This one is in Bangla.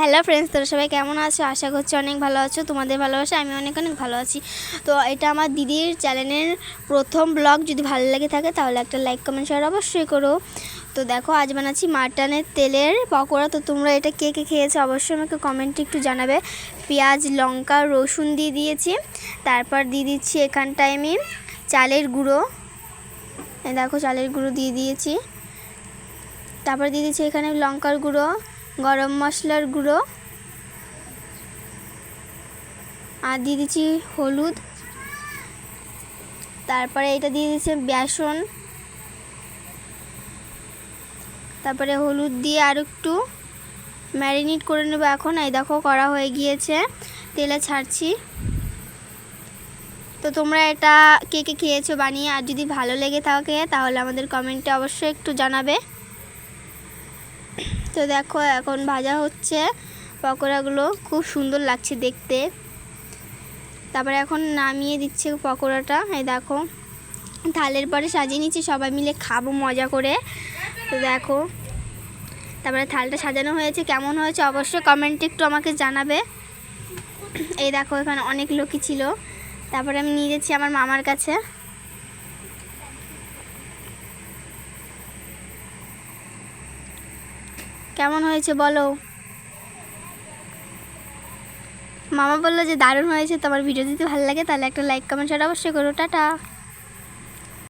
হ্যালো ফ্রেন্ডস, তোরা সবাই কেমন আছো? আশা করছি অনেক ভালো আছো। তোমাদের ভালোবাসা, আমি অনেক অনেক ভালো আছি। তো এটা আমার দিদির চ্যানেলের প্রথম ব্লগ। যদি ভালো লাগে থাকে, তাহলে একটা লাইক, কমেন্ট শেয়ার অবশ্যই করো। তো দেখো, আজ বানাচ্ছি মাটনের তেলের পকোড়া। তো তোমরা এটা কে কে খেয়েছো অবশ্যই আমাকে কমেন্টে একটু জানাবে। পেঁয়াজ, লঙ্কা, রসুন দিয়ে দিয়েছি। তারপর দিয়ে দিচ্ছি এখানটায় আমি চালের গুঁড়ো। দেখো, চালের গুঁড়ো দিয়ে দিয়েছি। তারপর দিয়ে দিচ্ছি এখানে লঙ্কার গুঁড়ো। গরম মশলার গুঁড়ো। আর দিয়ে দিচ্ছি হলুদ। তারপরে এটা দিয়ে দিচ্ছে বেসন। তারপরে হলুদ দিয়ে আর একটু ম্যারিনেট করে নেব এখন। এই দেখো করা হয়ে গিয়েছে। তেলে ছাড়ছি। তো তোমরা এটা কে কে খেয়েছো বানিয়ে, আর যদি ভালো লেগে থাকে তাহলে আমাদের কমেন্টে অবশ্যই একটু জানাবে। তো দেখো এখন ভাজা হচ্ছে। পকোড়াগুলো খুব সুন্দর লাগছে দেখতে। তারপরে এখন নামিয়ে দিচ্ছে পকোড়াটা। এই দেখো, থালের পরে সাজিয়ে নিচ্ছি, সবাই মিলে খাব মজা করে। তো দেখো, তারপরে থালটা সাজানো হয়েছে, কেমন হয়েছে অবশ্যই কমেন্টে একটু আমাকে জানাবে। এই দেখো, এখানে অনেক লোকই ছিল। তারপরে আমি নিয়ে যাচ্ছি আমার মামার কাছে। কেমন হয়েছে বলো? মামা বলল যে দারুণ হয়েছে, তোমার ভিডিও যদি ভালো লাগে তাহলে একটা লাইক কমেন্ট শেয়ার অবশ্যই করো। টাটা।